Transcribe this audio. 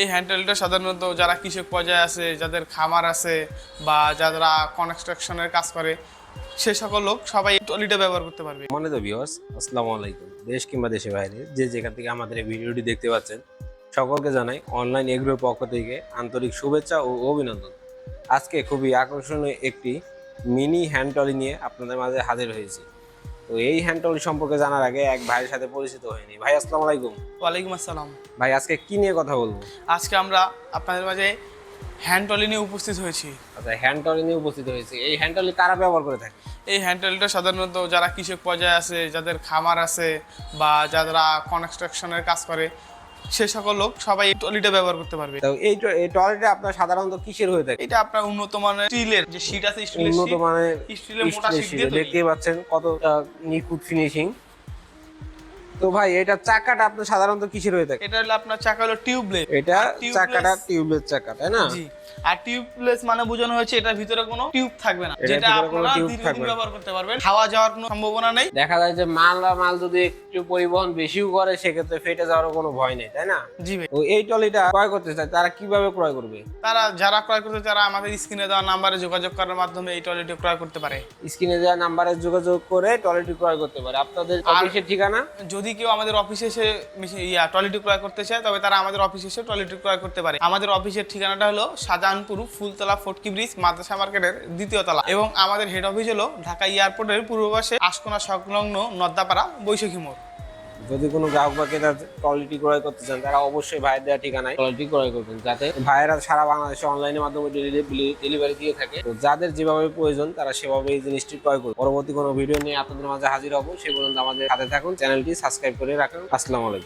এই হ্যান্ডেলটা সাধারণত যারা কৃষক পর্যায়ে আছে, যাদের খামার আছে বা যারা কনস্ট্রাকশনের কাজ করে, সে সকল লোক সবাই এই ট্রলিটা ব্যবহার করতে পারবে। মানে তো ভিউয়ার্স আসসালামু আলাইকুম। দেশ কিংবা দেশের বাইরে, যে যেখান থেকে আমাদের এই ভিডিওটি দেখতে পাচ্ছেন, সকলকে জানাই অনলাইন এগ্রোর পক্ষ থেকে আন্তরিক শুভেচ্ছা ও অভিনন্দন। আজকে খুবই আকর্ষণীয় একটি মিনি হ্যান্ড ট্রলি নিয়ে আপনাদের মাঝে হাজির হয়েছি। তো এই হ্যান্ড ট্রলি সম্পর্কে জানার আগে এক ভাইয়ের সাথে পরিচিত হয়নি ভাই আসসালামু আলাইকুম। ওয়ালাইকুম আসসালাম। ভাই আজকে কি নিয়ে কথা বলব? আজকে আমরা আপনাদের মাঝে হ্যান্ড ট্রলি নিয়ে উপস্থিত হয়েছি। আচ্ছা হ্যান্ডটলি নিয়ে উপস্থিত হয়েছি। এই হ্যান্ড ট্রলি কারা ব্যবহার করে থাকে? এই হ্যান্ডটলিটা সাধারণত যারা কৃষক পর্যায়ে আছে যাদের খামার আছে বা যারা কনস্ট্রাকশনের কাজ করে সে সকল লোক সবাই এই ট্রলিটা ব্যবহার করতে পারবে। তো এই টয়লেটে আপনার সাধারণত কিসের হয়ে থাকে? এটা আপনার উন্নত মানের স্টিলের যে শীট আছে স্টিলের উন্নত মানের স্টিলের মোটা শীট দিয়ে দেখতে পাচ্ছেন কত নিখুঁত ফিনিশিং তো ভাই এটা চাকাটা আপনার সাধারণত কিসের হয়ে থাকে? এটা হলো আপনার চাকা হলো টিউবলেস। এটা চাকাটা টিউবলেস চাকা তাই না? জি। আর টিউবলেস মানে বোঝানো হয়েছে এটার ভিতরে কোনো টিউব থাকবে না। যেটা আপনারা দীর্ঘদিন ব্যবহার করতে পারবেন। হাওয়া যাওয়ার কোনো সম্ভাবনা নেই। দেখা যায় যে মাল বা মাল যদি একটু পরিবহন বেশিও করে সেক্ষেত্রে ফেটে যাওয়ার কোনো ভয় নেই তাই না? জি ভাই। তো এই ট্রলিটা ক্রয় করতে চায় তারা কীভাবে ক্রয় করবে? তারা যারা ক্রয় করতে তারা আমাদের স্ক্রিনে দেওয়া নাম্বারে যোগাযোগ করার মাধ্যমে এই টয়লেটটি ক্রয় করতে পারে। স্ক্রিনে দেওয়া নাম্বারে যোগাযোগ করে ট্রলিটি ক্রয় করতে পারে। আপনাদের অফিসের ঠিকানা? যদি কেউ আমাদের অফিসে এসে ইয়া টয়লেটটি ক্রয় করতে চায়, তবে তারা আমাদের অফিসে এসে টয়লেটটি ক্রয় করতে পারে। আমাদের অফিসের ঠিকানাটা হলো শাহজাহানপুর ফুলতলা ফটকি ব্রিজ, মাদ্রাসা মার্কেটের দ্বিতীয় তলা। এবং আমাদের হেড অফিস হলো ঢাকা এয়ারপোর্টের পূর্ব পাশে আশকোনা সংলগ্ন নদ্দাপাড়া বৈশাখী মোড়। যদি কোনো গ্রাহক বা ক্রেতা কোয়ালিটি ক্রয় করতে চান তারা অবশ্যই ভাইয়ের দেওয়া ঠিকানায় কোয়ালিটি ক্রয় করবেন যাতে ভাইয়েরা সারা বাংলাদেশে অনলাইনের মাধ্যমে ডেলিভারি দিয়ে থাকে। তো যাদের যেভাবে প্রয়োজন তারা সেভাবে এই জিনিসটি ক্রয় করবে পরবর্তী কোনো ভিডিও নিয়ে আপনাদের মাঝে হাজির হব। সে পর্যন্ত আমাদের সাথে থাকুন চ্যানেলটি সাবস্ক্রাইব করে রাখুন। আসসালামু আলাইকুম।